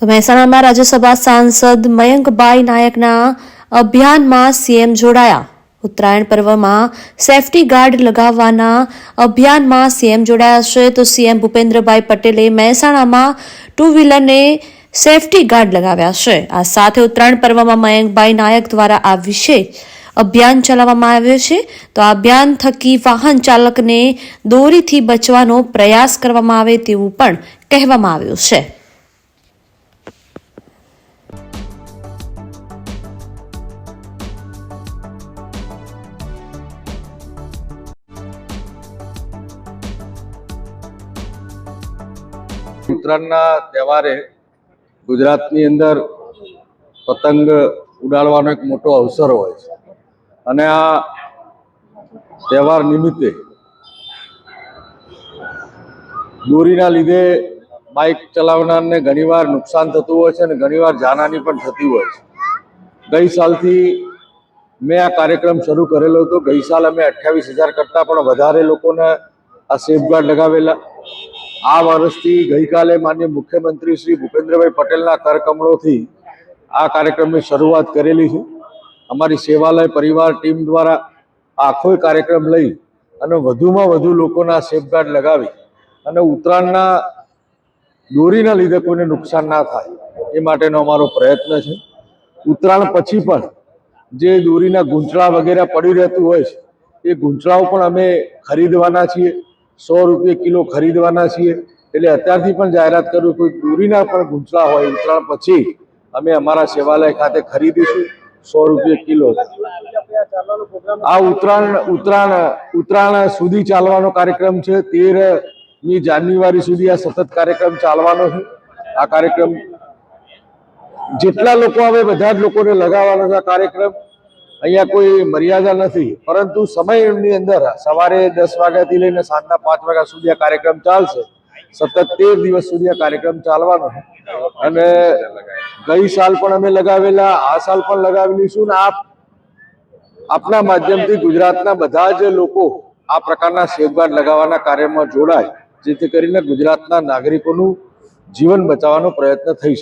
તો મહેસાણામાં રાજ્યસભા સાંસદ મયંકભાઈ નાયકના અભિયાનમાં સીએમ જોડાયા. ઉત્તરાયણ પર્વમાં સેફટી ગાર્ડ લગાવવાના અભિયાનમાં સીએમ જોડાયા છે. તો સીએમ ભૂપેન્દ્રભાઈ પટેલે મહેસાણામાં ટુ વ્હીલરને સેફટી ગાર્ડ લગાવ્યા છે. આ સાથે ઉત્તરાયણ પર્વમાં મયંકભાઈ નાયક દ્વારા આ વિશે અભિયાન ચલાવવામાં આવ્યો છે. તો આ અભિયાન થકી વાહન ચાલકને દોરીથી બચવાનો પ્રયાસ કરવામાં આવે તેવું પણ કહેવામાં આવ્યું છે. ઉત્તરાયણના તહેવારે ગુજરાતની અંદર પતંગ ઉડાડવાનો એક મોટો અવસર હોય છે. અને આ તહેવાર નિમિત્તે દોરીના લીધે બાઇક ચલાવનારને ઘણીવાર નુકસાન થતું હોય છે અને ઘણીવાર જાનહાની પણ થતી હોય છે. ગઈ સાલથી મેં આ કાર્યક્રમ શરૂ કરેલો હતો. ગઈ સાલ અમે અઠ્યાવીસ હજાર કરતાં પણ વધારે લોકોને આ સેફગાર્ડ લગાવેલા. આ વર્ષથી ગઈકાલે માન્ય મુખ્યમંત્રી શ્રી ભૂપેન્દ્રભાઈ પટેલના કરકમળોથી આ કાર્યક્રમની શરૂઆત કરેલી છે. અમારી સેવાલય પરિવાર ટીમ દ્વારા આખો કાર્યક્રમ લઈ અને વધુમાં વધુ લોકોના સેફગાર્ડ લગાવી અને ઉત્તરાયણના દોરીના લીધે કોઈને નુકસાન ના થાય એ માટેનો અમારો પ્રયત્ન છે. ઉત્તરાયણ પછી પણ જે દોરીના ગૂંચળા વગેરે પડી રહેતું હોય છે, એ ગૂંચળાઓ પણ અમે ખરીદવાના છીએ. સો રૂપિયા કિલો ખરીદવાના છીએ. એટલે અત્યારથી પણ જાહેરાત કરું, કોઈ દોરીના પણ ગૂંચળા હોય ઉત્તરાયણ પછી અમે અમારા સેવાલય ખાતે ખરીદીશું સો રૂપિયા કિલો. આ ઉત્તરાયણ ઉત્તરાયણ ઉત્તરાયણ સુધી ચાલવાનો કાર્યક્રમ છે. તેર મી જાન્યુઆરી સુધી આ સતત કાર્યક્રમ ચાલવાનો છે. આ કાર્યક્રમ જેટલા લોકો આવે બધા જ લોકોને લગાવવાનો છે આ કાર્યક્રમ. અહીંયા કોઈ મર્યાદા નથી. પરંતુ સમયની અંદર સવારે દસ વાગ્યાથી લઈને સાંજના પાંચ વાગ્યા સુધી આ કાર્યક્રમ ચાલશે. સતત તેર દિવસ સુધી આ કાર્યક્રમ ચાલવાનો અને ગઈ સાલ પણ અમે લગાવેલા, આ સાલ પણ લગાવેલીશું ને આપ, આપના માધ્યમથી ગુજરાતના બધા જ લોકો આ પ્રકારના સેફગાર્ડ લગાવવાના કાર્યમાં જોડાય, જેથી કરીને ગુજરાતના નાગરિકોનું જીવન બચાવવાનો પ્રયત્ન થઈ શકે.